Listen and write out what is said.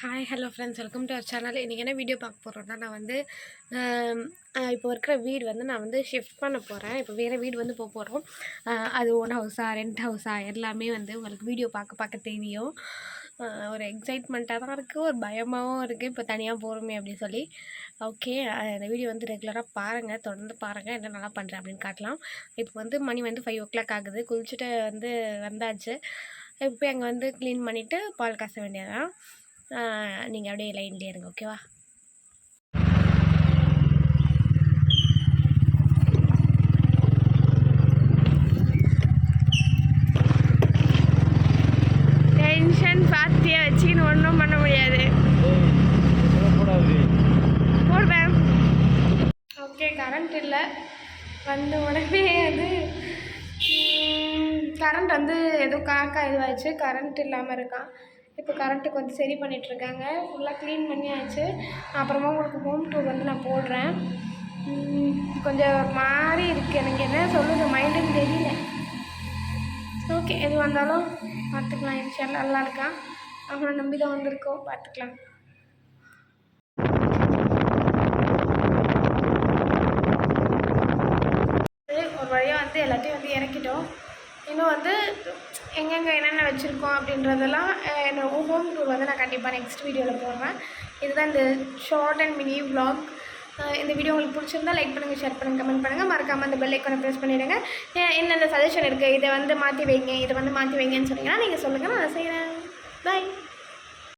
Hi hello friends welcome to our channel இன்றைக்கி என்ன video பார்க்க போகிறோன்னா நான் வந்து இப்போ இருக்கிற வீடு வந்து நான் வந்து ஷிஃப்ட் பண்ண போகிறேன் இப்போ வேறு வீடு வந்து போக போகிறோம் அது ஓன் ஹவுஸா ரெண்ட் ஹவுஸா எல்லாமே வந்து உங்களுக்கு வீடியோ பார்க்க பார்க்க தெரியும். ஒரு எக்ஸைட்மெண்ட்டாக தான் இருக்குது ஒரு பயமாகவும் இருக்குது இப்போ தனியாக போகிறோமே அப்படின்னு சொல்லி. ஓகே அந்த வீடியோ வந்து ரெகுலராக பாருங்கள் தொடர்ந்து பாருங்கள் என்ன நல்லா பண்ணுறேன் அப்படின்னு காட்டலாம். இப்போ வந்து மணி வந்து ஃபைவ் ஓ கிளாக் ஆகுது. குளிச்சுட்டு வந்து வந்தாச்சு. இப்போ அங்கே வந்து க்ளீன் பண்ணிவிட்டு பால் காச வேண்டியதான் நீங்கள் அப்படியே லைன்லேயே இருங்க ஓகேவா டென்ஷன் பார்த்தியா வச்சுக்கின்னு ஒன்றும் பண்ண முடியாது. போடுவேன். ஓகே கரண்ட் இல்லை. வந்த உடனே அது கரண்ட் வந்து எதுவும் காக்கா இதுவாகிடுச்சு கரண்ட் இல்லாமல் இருக்கான். இப்போ கரண்ட்டுக்கு வந்து சரி பண்ணிகிட்ருக்காங்க ஃபுல்லாக க்ளீன் பண்ணியாச்சு. அப்புறமா உங்களுக்கு ஹோம் டூர் வந்து நான் போடுறேன். கொஞ்சம் மாறி மாதிரி இருக்குது எனக்கு என்ன சொல்லுது மைண்டுன்னு தெரியல. ஓகே எது வந்தாலும் பார்த்துக்கலாம். இன்ஷால்லா நல்லா இருக்கான் அவனை நம்பி தான் வந்திருக்கோம். பார்த்துக்கலாம். ஒரு வழியாக வந்து எல்லாத்தையும் வந்து இறக்கிட்டோம். இன்னும் வந்து எங்கெங்கே என்னென்ன வச்சுருக்கோம் அப்படின்றதெல்லாம் என்னோடய ஹோம் டூர் வந்து நான் கண்டிப்பாக நெக்ஸ்ட் வீடியோவில் போடுறேன். இதுதான் இந்த ஷார்ட் அண்ட் மினி வ்ளாக் இந்த வீடியோ உங்களுக்கு பிடிச்சிருந்தா லைக் பண்ணுங்கள் ஷேர் பண்ணுங்கள் கமெண்ட் பண்ணுங்கள் மறக்காமல் அந்த பெல் ஐக்கானை ப்ரெஸ் பண்ணிவிடுங்க என்னென்ன சஜஷன் இருக்குது இதை வந்து மாற்றி வைங்க இதை வந்து மாற்றி வைங்கன்னு சொன்னீங்கன்னா நீங்கள் சொல்லுங்கள் நான் செய்கிறேன் பாய்